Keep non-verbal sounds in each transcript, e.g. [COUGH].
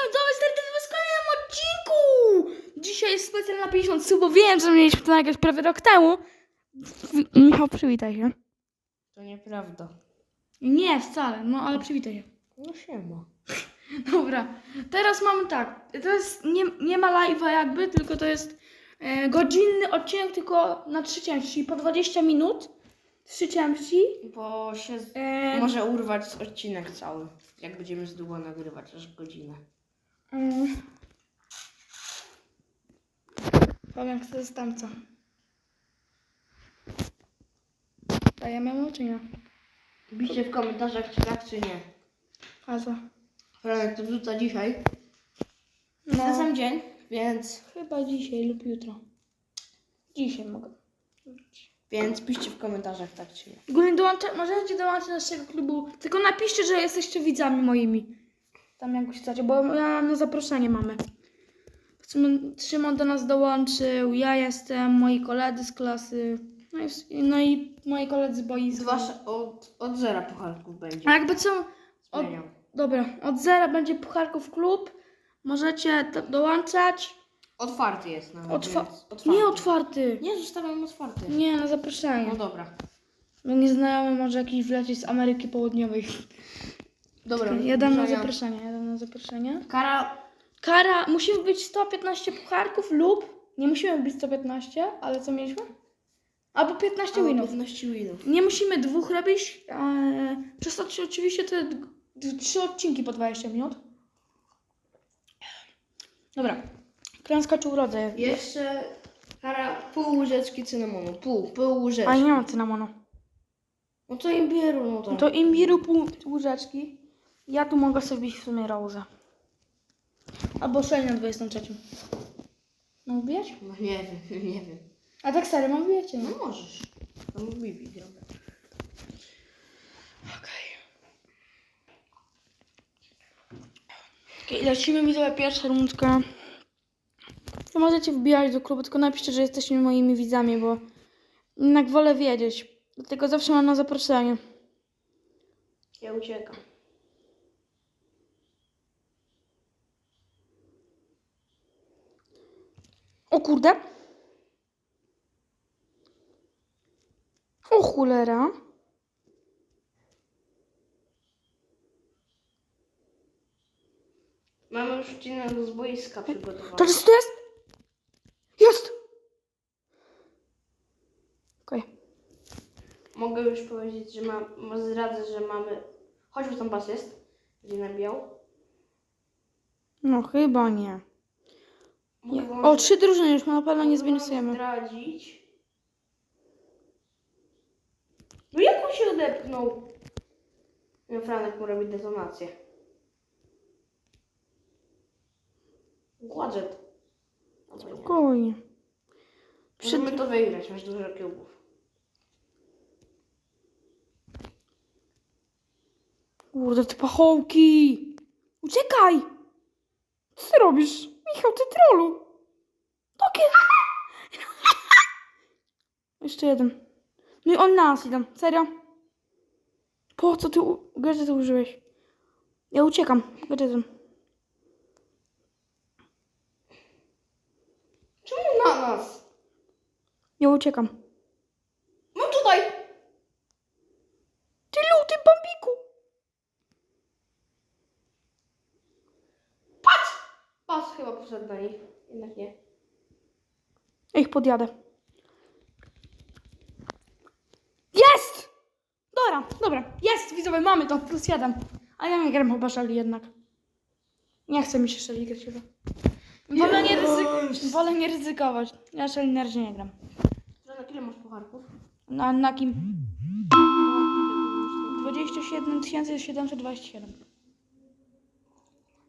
dawać serdecznie w kolejnym odcinku! Dzisiaj jest specjal na 50 subów. Wiem, że mieliśmy to nagrać prawie rok temu. Michał, przywitaj się. To nieprawda. Nie, wcale, no ale przywitaj się. No siema. [LAUGHS] Dobra, teraz mamy tak. To jest, nie, nie ma live'a jakby, tylko to jest e, godzinny odcinek, tylko na trzy części, po 20 minut. Trzy części. Bo się z... E, może urwać odcinek cały. Jak będziemy z długo nagrywać, aż godzinę. Mm. Powiem, kto jest tam co. Dajemy mu czy nie? Piszcie w komentarzach, czy tak, czy nie. A co? Franek to wrzuca dzisiaj. No, Na sam dzień, więc, chyba dzisiaj lub jutro. Dzisiaj mogę. więc piszcie w komentarzach, tak, czy nie. Ogólnie dołącza, możecie dołączyć do naszego klubu. Tylko napiszcie, że jesteście widzami moimi. Tam jak chcecie, bo ja na zaproszenie mamy. Szymon do nas dołączył, ja jestem, moi koledzy z klasy. No i, no i moi koledzy z boiska. Zwłaszcza od, od zera pucharków będzie. A jakby co? Od, Zmieniam. dobra, od zera będzie Pucharków Klub. Możecie do, dołączać. Otwarty jest nawet, Otwa- więc otwarty. nie otwarty. Nie, zostawiam otwarty. Nie, na zaproszenie. No dobra. Bo nieznajomy może jakiś wlecieć z Ameryki Południowej. Dobra. Ja dam na zaproszenie, ja dam na zaproszenie. Kara Kara, musimy być 115 pucharków lub, nie musimy być 115, ale co mieliśmy? Albo 15 albo winów. 15 winów. Nie musimy dwóch robić. Eee, przez to oczywiście te d- d- trzy odcinki po 20 minut. Dobra. Klęska czy urodzaj? Jeszcze kara pół łyżeczki cynamonu. Pół, pół łyżeczki. A nie ma cynamonu. No to imbieru, no tak. To imbiru pół łyżeczki. Ja tu mogę sobie w sumie rozę. Albo szalę na 23. Mam wbijać? No nie wiem, [LAUGHS] nie wiem. A tak serio, mam wbijać? nie? No możesz. No Bibi, dobra. Okej. Okay, lecimy mi za pierwsza rundka. To możecie wbijać do klubu, tylko napiszcie, że jesteście moimi widzami, bo jednak wolę wiedzieć. Dlatego zawsze mam na zaproszenie. Ja uciekam. O kurde. O cholera. Mamy już odcinek z boiska przygotowany. To jest, to jest? Jest! Okej. Mogę już powiedzieć, że mam, zdradzę, że mamy... Choćby tam pas jest, gdzie nabijał. No chyba nie. Nie. O, trzy drużyny już na pewno nie zbilansujemy. zdradzić. No jak on się odepchnął? No Franek mu robi detonację. Gadżet. Albo nie. Spokojnie. Przy... Możemy to wygrać, masz dużo kiełbów. Kurde, te pachołki! Uciekaj! Co ty robisz? Michał, ty trolu! Takie... Jeszcze jeden. No i on nas idą. Serio? Po co ty gadżety użyłeś? Ja uciekam gadżetem. Czemu na nas? Ja uciekam. No tutaj! Ty luty bambiku! Chyba poszedł na nich. Jednak nie. Ja ich podjadę. Jest! Dobra, dobra. Jest, widzowie, mamy to. Plus jeden. A ja nie gram chyba szali jednak. Nie chce mi się szali grać chyba. Wolę nie, ryzyk- wolę nie ryzykować. Ja szali na razie nie gram. Franek, ile masz pucharków? Na, na kim? 27 727.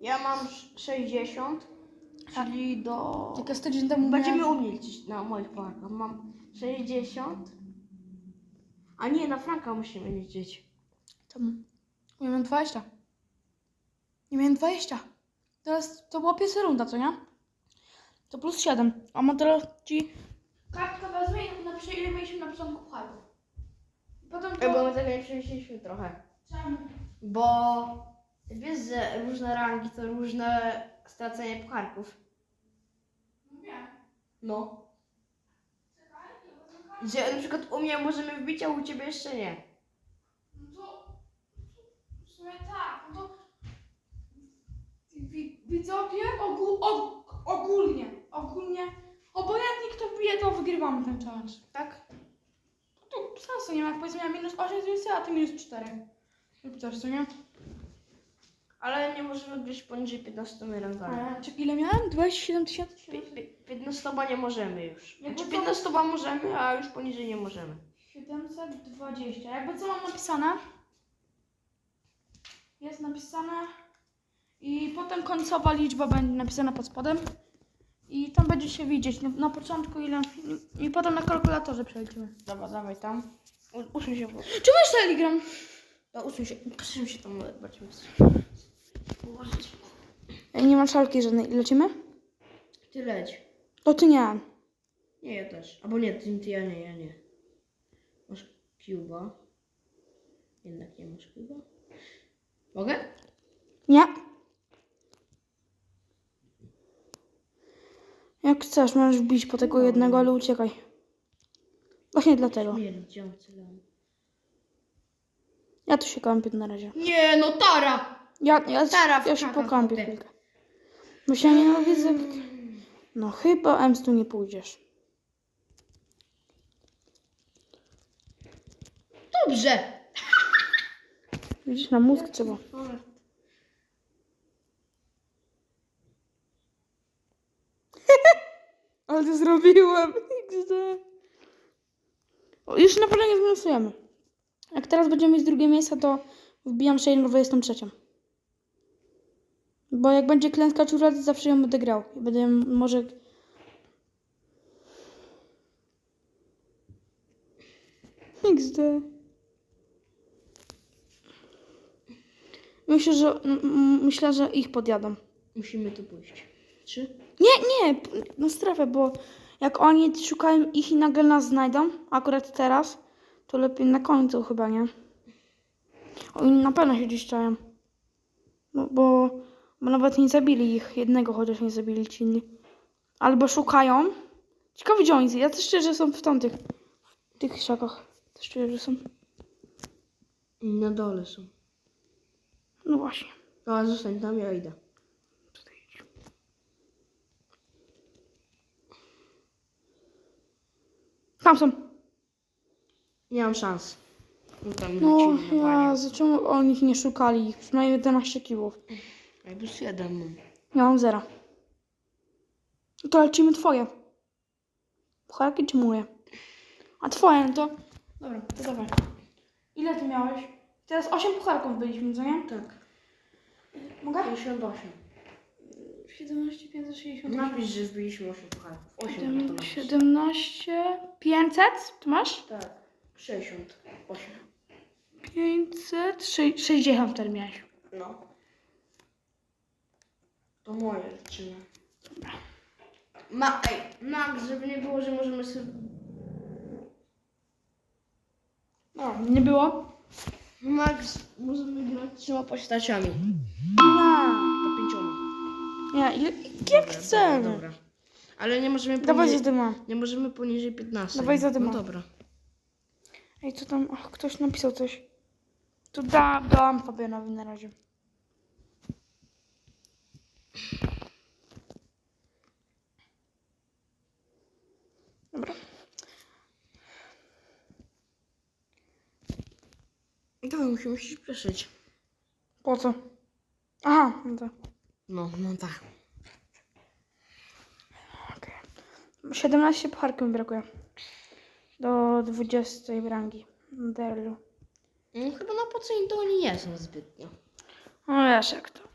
Ja mam sz- 60, czyli do... Tylko z tydzień temu Będziemy miałem- umilczyć na moich pucharkach. Mam 60. A nie, na Franka musimy liczyć. Czemu? Ja miałem 20. Nie miałem 20. Teraz to była pierwsza runda, co nie? To plus 7. A ma teraz ci... Kartka wezmę i napiszę ile mieliśmy na początku pucharów. Potem Ej, bo my tego nie przemyśleliśmy trochę. Czemu? Bo wiesz, że różne rangi to różne stracenie pucharków? Nie. No. Że na przykład u mnie możemy wbić, a u ciebie jeszcze nie. No to w sumie tak, no to wi- widzowie ogół, og, ogólnie, ogólnie, obojętnie kto wbije, to wygrywamy ten challenge. Tak? No to sensu nie ma, jak powiedzmy ja minus 8 zwisy, a ty minus 4. Lub coś, co nie? Ale nie możemy grać poniżej 15 rangami. A, czy ile miałem? 27 tysięcy? Pi- pi- 15 nie możemy już. Jakby Znaczy to- 15 możemy, a już poniżej nie możemy. 720. Jakby co mam napisane? Jest napisane i potem końcowa liczba będzie napisana pod spodem. I tam będzie się widzieć na, na początku ile i potem na kalkulatorze przejdziemy. Dobra, dawaj tam. U- Usuń się. bo- Czemu jeszcze Telegram? No, usuń się. Usuń się tam bardziej. Ułożyć. Ej, nie ma szalki żadnej. Lecimy? Ty leć. To ty nie. Nie, ja też. Albo nie, ty, ty ja nie, ja nie. Masz Cuba. Jednak nie masz Cuba. Mogę? Nie. Jak chcesz, możesz bić po tego jednego, ale uciekaj. Właśnie dlatego. Śmierdzący lam. Ja tu się kampię na razie. Nie, no Tara! Ja, ja, Tara w ja się pokampię chwilkę. Bo się nienawidzę. No chyba Ems tu nie pójdziesz. Dobrze! Widzisz, na mózg trzeba. [LAUGHS] Ale to zrobiłem. O, Już na pewno nie zminusujemy. Jak teraz będziemy mieć drugie miejsce, to wbijam się na 23. Bo jak będzie klęska czurady, zawsze ją będę grał. I będę może... XD. Myślę, że myślę, że ich podjadą. Musimy tu pójść. Trzy? Nie, nie, no strefę, bo jak oni szukają ich i nagle nas znajdą, akurat teraz, to lepiej na końcu chyba, nie? Oni na pewno się gdzieś czają. No, bo, bo nawet nie zabili ich, jednego chociaż nie zabili ci inni. Albo szukają. Ciekawe gdzie oni. Ja też szczerze są w tamtych, w tych szakach. Też że są. Na dole są. No właśnie. No, zostań tam, ja idę. Tam są. Nie mam szans. No ja, czemu oni ich nie szukali? Przynajmniej 11 kiłów. Ja plus jeden mam. Ja mam zero. No To lecimy twoje. Pucharki czy moje? A twoje, no to... Dobra, to dawaj. Ile ty miałeś? Teraz 8 pucharków byliśmy, co nie? Tak. Mogę? 58. 17, 560. Napisz, że wbiliśmy 8 pucharków. 8 to napisz. 17, 500, ty masz? Tak. 68. 500, sze- 60 wtedy miałeś. No. To moje lecimy. Ma, ej, Max, żeby nie było, że możemy sobie... No, nie było? Max, możemy grać trzema postaciami. Nie. To pięcioma. Nie, ile, jak Dobra, chcemy. Dobra. Ale nie możemy Dawaj poniżej, zadyma. nie możemy poniżej 15. Dawaj zadyma. No dobra. Ej, co tam? Ach, ktoś napisał coś. Tu da, dałam Fabianowi na razie. Dobra. Dawaj, musimy się śpieszyć. Po co? Aha, no to. No, no tak. Okej. 17 pucharków mi brakuje. Do 20 rangi. Derlu. No, chyba na pocenie to oni nie są zbytnio. No wiesz jak to.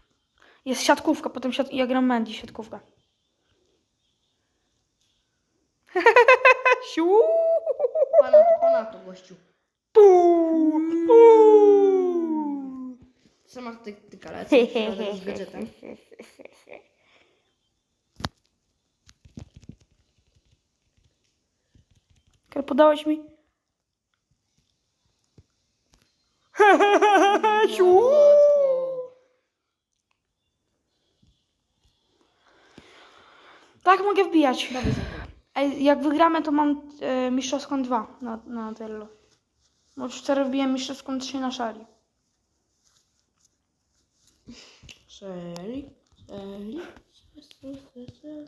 Jest siatkówka, potem siat... ja gram Mandy siatkówkę. Siu! Pana to, pana to, gościu. Puu, puu. Sama ty, ty kalece, z gadżetem. Kiedy podałeś mi? Siu! Tak, mogę wbijać. Dawaj zagraj. Ej, jak wygramy, to mam e, mistrzowską 2 na, na Tello. Bo 4 wbiłem mistrzowską 3 na szali. Shelly, Shelly,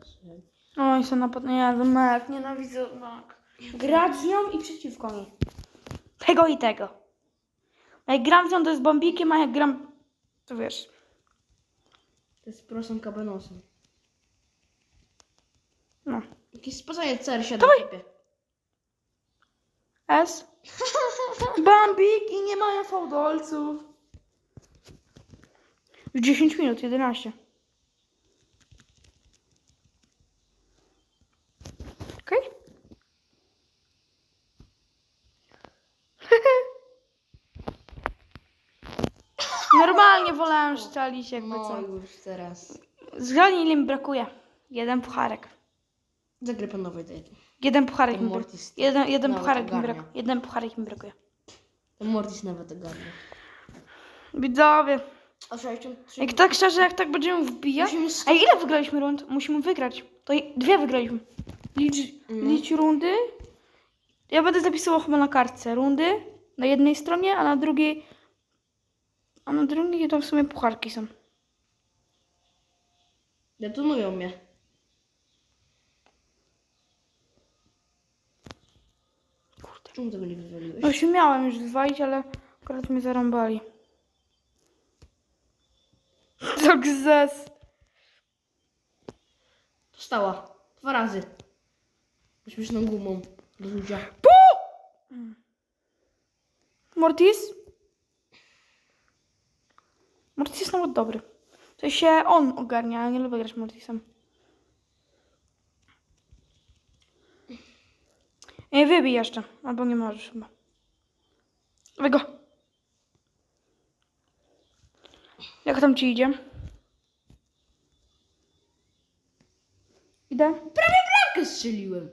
Shelly. Oj, są napad... Nie, Mek, nienawidzę Mek. Grać z nią i przeciwko niej. Tego i tego. Jak gram z nią, to jest bombikiem, a jak gram... To wiesz. To jest prosą kabanosem. No. Jakiś spocenie cer siada w typie. S. [LAUGHS] Bambik i nie mają fałdolców. Już 10 minut, 11. Okej? [LAUGHS] Normalnie wolałem szczelić jakby No co. już teraz. Zgadnij ile mi brakuje. Jeden pucharek. Zagraj po nowej tej. Jeden pucharek Ten mi brakuje. Mortis Jeden, jeden nawet pucharek mi ogarnia. brakuje. Jeden pucharek mi brakuje. To Mortis nawet ogarnia. Widzowie. A 63... Jak tak szczerze, jak tak będziemy wbijać. Musimy sto- ile wygraliśmy rund? Musimy wygrać. To i- dwie wygraliśmy. Licz, Mhm. licz rundy. Ja będę zapisała chyba na kartce rundy na jednej stronie, a na drugiej. A na drugiej to w sumie pucharki są. Detonują mnie. Czemu tego nie wywaliłeś? No się miałem już zwalić, ale akurat mnie zarąbali. [LAUGHS] Sukces. Dostała. Dwa razy. Śmieszną gumą. Do rzucia. Mortis? Mortis jest nawet dobry. To się on ogarnia, ja nie lubię grać Mortisem. Ej, wybij jeszcze. Albo nie możesz chyba. Dawaj go. Jak tam ci idzie? Idę? Prawie bramkę strzeliłem.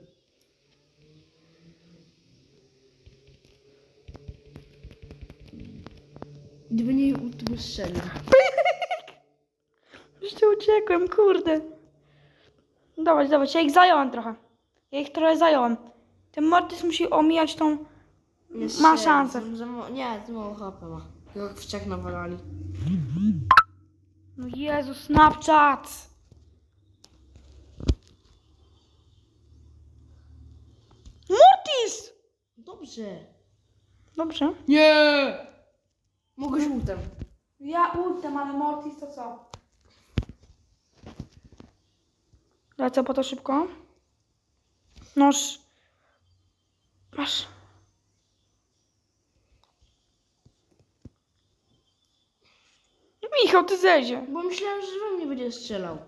Gdyby nie to strzelił. Jeszcze uciekłem, kurde. Dawać, dawać, ja ich zająłem trochę. Ja ich trochę zająłem. Ten Mortis musi omijać tą... Nie Ma szansę. Za, za, ma- nie, za mało HP ma. Jak w trzech nawalali. No Jezu, Snapchat! Mortis! Dobrze. Dobrze. Nie! Mogę żółtem. Ja ultem, ale Mortis to co? Lecę po to szybko. Noż. Masz. Michał, ty zezie. Bo myślałem, że we mnie będzie strzelał.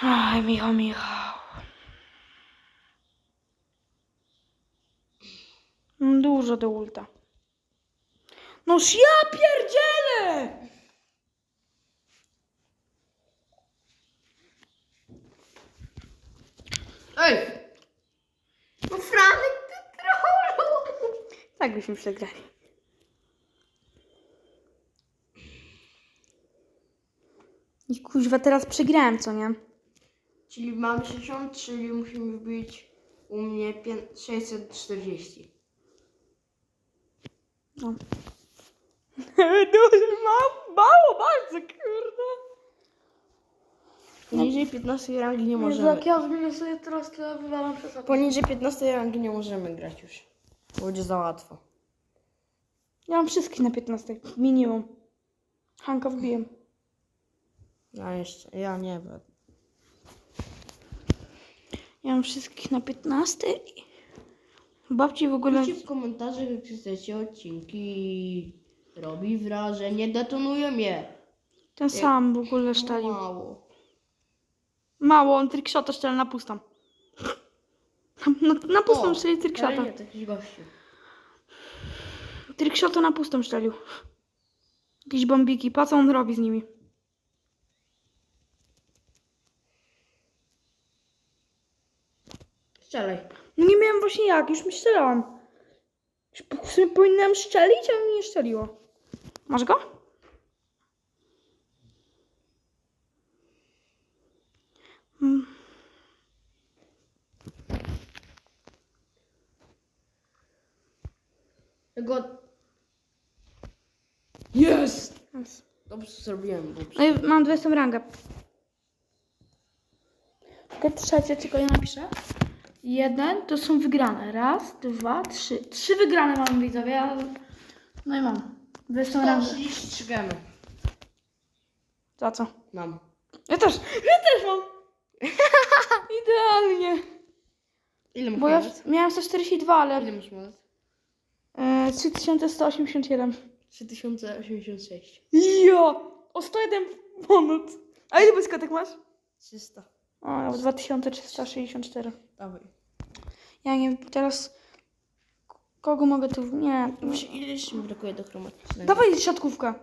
Aj, Michał, Michał. Mam dużo do ulta. Noż ja pierdzielę! Ej! No Franek, ty trollu! Tak byśmy przegrali. I kuźwa, teraz przegrałem, co nie? Czyli mam 60, czyli musimy wbić u mnie pię- 640. No. [LAUGHS] Dużo, mało, mało bardzo, kurde. Poniżej 15 rangi nie Jezu, możemy. jak ja zmienię sobie teraz, to ja wywalam przez okno. Poniżej 15 rangi nie możemy grać już. Bo będzie za łatwo. Ja mam wszystkich na 15, minimum. Hanka wbiłem. Ja jeszcze, ja nie wiem. Ja mam wszystkich na 15 i... Babci w ogóle... Piszcie w komentarzach, jak chcecie odcinki. Robi wrażenie, detonuje mnie. Ten sam w ogóle szczelił. Mało. Mało, on trickshota szczeli na pustą. Na, na, pustą szczeli trickshota. Nie, to jakiś gościu. Trickshota na pustą szczelił. Jakieś bombiki, po co on robi z nimi? Strzelaj. No nie miałem właśnie jak, już mi strzelałam. Już po- w sumie powinnam szczelić, ale mi nie szczeliło. Masz go? Tego... Jest! Dobrze zrobiłem, bo... No i mam 20 rangę. Czekaj, trzecie, tylko ja napiszę. Jeden to są wygrane. Raz, dwa, trzy. Trzy wygrane mam widzowie. Ja... No i mam. 20 rangę. 133 gemy. Za co? Mam. Ja też. Ja też mam. [LAUGHS] Idealnie. Ile masz Bo ja monet? miałem 142, ale Ile masz monet? E, 3181. 3086. Jo! O 101 minut. A ile błyskatek masz? 300. O, ja 2364. Dawaj. Ja nie wiem, teraz kogo mogę tu... Nie. Muszę, ile jeszcze mi brakuje do chromatycznego? Dawaj siatkówkę.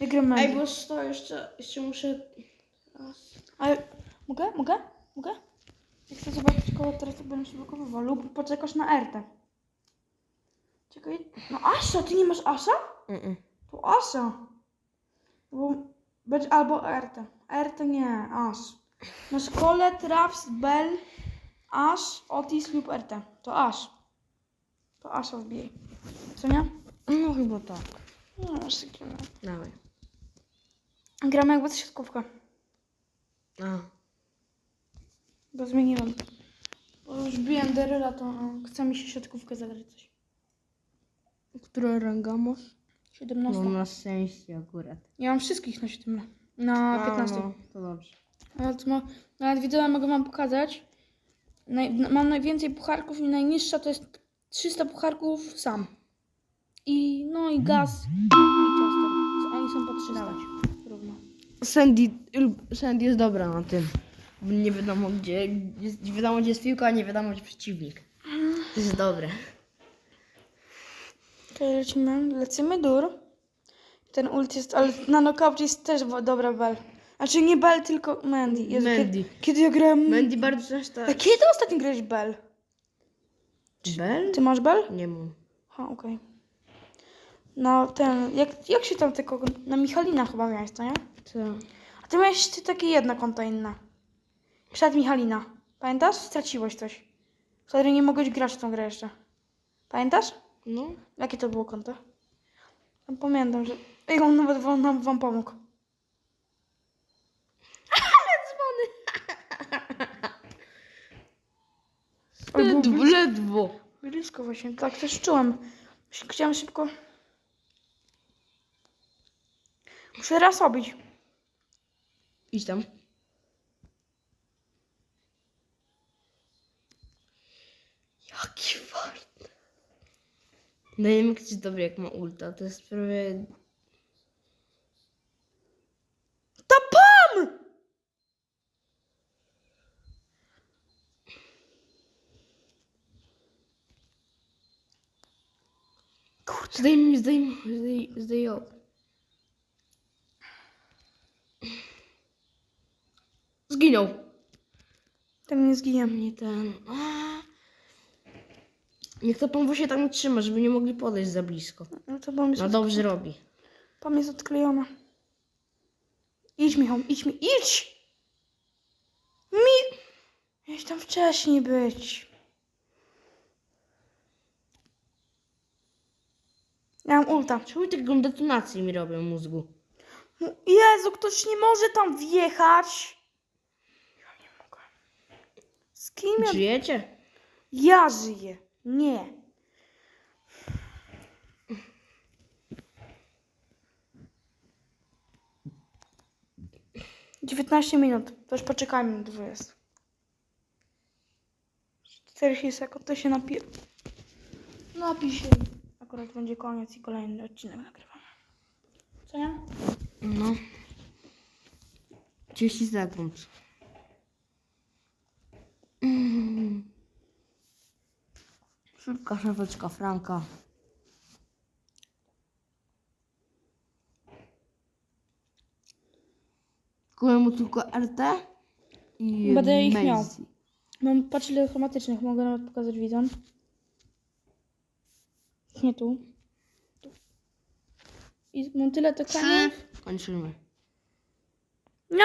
Ja gram Ej, bo sto jeszcze, jeszcze muszę... Raz. Ale mogę? Mogę? Mogę? Ja chcę zobaczyć kogo teraz to będę się blokowywał. Lub poczekasz na Ertę. Czekaj. No Asia, ty nie masz Asia? Mm-mm. To Asia. Bo będzie albo Ertę. Ertę nie, Ash. Masz Kole, Traps, Bell, Ash, Otis lub Ertę. To Ash. To Asia wbijaj. Co nie? No chyba tak. No, masz takie, no. Dawaj. Gramy jakby siatkówkę. A. Bo zmieniłem. Bo już biłem Deryla, to chce mi się siatkówkę zagrać coś. Która ranga masz? 17. No na szczęście akurat. Ja mam wszystkich na 17. Na 15. No, to dobrze. Nawet, ma, nawet wideo mogę wam pokazać. Naj, mam najwięcej pucharków i najniższa to jest 300 pucharków sam. I no i gaz i ciaster. Oni są po 300. Dawaj. Równo. Sandy, Sandy jest dobra na tym. Bo Nie wiadomo gdzie, nie wiadomo gdzie jest piłka, a nie wiadomo gdzie przeciwnik. To jest dobre. Okej, lecimy. Lecimy dur. Ten ult jest, ale na knockout jest też dobra Bell. Znaczy nie Bell, tylko Mandy. Jezu, Mandy. Kiedy, kiedy ja grałem... Mandy bardzo często... A kiedy ostatnio grałeś Bell? Bell? Ty masz Bell? Nie mam. Ha, okej. No ten, jak, jak się tam tylko, na Michalina chyba miałeś, to nie? Co? A ty miałeś ty takie jedno konto inne. Przed Michalina. Pamiętasz? Straciłeś coś. Wtedy nie mogłeś grać w tą grę jeszcze. Pamiętasz? No. Jakie to było konto? Tam pamiętam, że... Ej, on nawet wam, nam wam pomógł. Ale było Ledwo, ledwo. blisko właśnie. Tak, też czułem. Chciałem szybko... Muszę raz robić. Idź tam. Jaki. No nie wiem, jest dobry jak ma ulta. To jest prawie... To PAM! Kurczę, zdejmij, zdejmij, zdej, zdejmij. Zginął. Tam nie zginie. Nie ten. Niech to pan właśnie tam trzyma, żeby nie mogli podejść za blisko. No to jest, No dobrze robi. PAM jest odklejona. Idź Michał, idź mi, idź! Mi... Miałeś tam wcześniej być. Ja mam ulta. Czemu taką detonację mi robią mózgu? No, Jezu, ktoś nie może tam wjechać. Ja nie mogę. Z kim ja... Żyjecie? Ja żyję. Nie. Dziewiętnaście minut. To już poczekajmy na 20. 40 sekund to się napije. Napij się. Akurat będzie koniec i kolejny odcinek nagrywamy. Co nie? No. 30 sekund. Mm. Szybka szafeczka Franka. Kupię mu tylko RT i Będę ich miał. Maisy. Mam patrz ile chromatycznych, mogę nawet pokazać widzom. Nie tu. tu. I mam tyle tokenów. Kończymy. No,